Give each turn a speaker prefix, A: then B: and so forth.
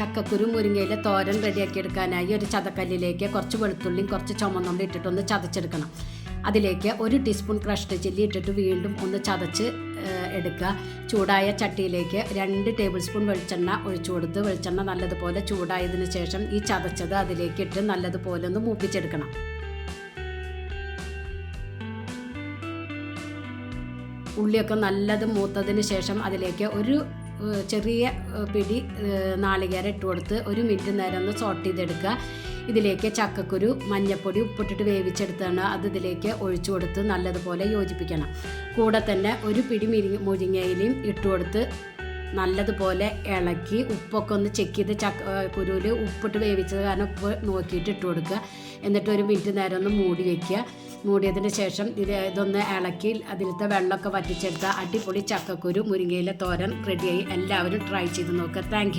A: ചക്കക്കുരു മുരിങ്ങയില തോരൻ റെഡിയാക്കി എടുക്കാനായി ഒരു ചതക്കല്ലിലേക്ക് കുറച്ച് വെളുത്തുള്ളിയും കുറച്ച് ചുമന്നുള്ളി ഇട്ടിട്ടൊന്ന് ചതച്ചെടുക്കണം. അതിലേക്ക് ഒരു ടീസ്പൂൺ ക്രഷ്ഡ് ചില്ലി ഇട്ടിട്ട് വീണ്ടും ഒന്ന് ചതച്ച് എടുക്കുക. ചൂടായ ചട്ടിയിലേക്ക് രണ്ട് ടേബിൾ സ്പൂൺ വെളിച്ചെണ്ണ ഒഴിച്ചു കൊടുത്ത് വെളിച്ചെണ്ണ നല്ലതുപോലെ ചൂടായതിനു ശേഷം ഈ ചതച്ചത് അതിലേക്ക് ഇട്ട് നല്ലതുപോലെ ഒന്ന് മൂപ്പിച്ചെടുക്കണം. ഉള്ളിയൊക്കെ നല്ലത് മൂത്തതിന് ശേഷം അതിലേക്ക് ഒരു ചെറിയ പിടി നാളികേരം ഇട്ട് കൊടുത്ത് ഒരു മിനിറ്റ് നേരം ഒന്ന് സോട്ട് ചെയ്തെടുക്കുക. ഇതിലേക്ക് ചക്കക്കുരു മഞ്ഞപ്പൊടി ഉപ്പിട്ടിട്ട് വേവിച്ചെടുത്താണ് അത് ഇതിലേക്ക് ഒഴിച്ചു കൊടുത്ത് നല്ലതുപോലെ യോജിപ്പിക്കണം. കൂടെ തന്നെ ഒരു പിടി മിരി മുരിങ്ങയിലും ഇട്ട് കൊടുത്ത് നല്ലതുപോലെ ഇളക്കി ഉപ്പൊക്കെ ഒന്ന് ചെക്ക് ചെയ്ത് ചക്ക കുരുവിൽ ഉപ്പിട്ട് വേവിച്ചത് കാരണം ഉപ്പ് നോക്കിയിട്ട് ഇട്ട് കൊടുക്കുക. എന്നിട്ട് ഒരു മിനിറ്റ് നേരം ഒന്ന് മൂടി വയ്ക്കുക മൂടിയതിന് ശേഷം ഇത് ഇതൊന്ന് ഇളക്കി അതിലത്തെ വെള്ളമൊക്കെ വറ്റിച്ചെടുത്ത അടിപൊളി ചക്കക്കുരു മുരിങ്ങയിലെ തോരൻ റെഡിയായി എല്ലാവരും ട്രൈ ചെയ്ത് നോക്കുക താങ്ക്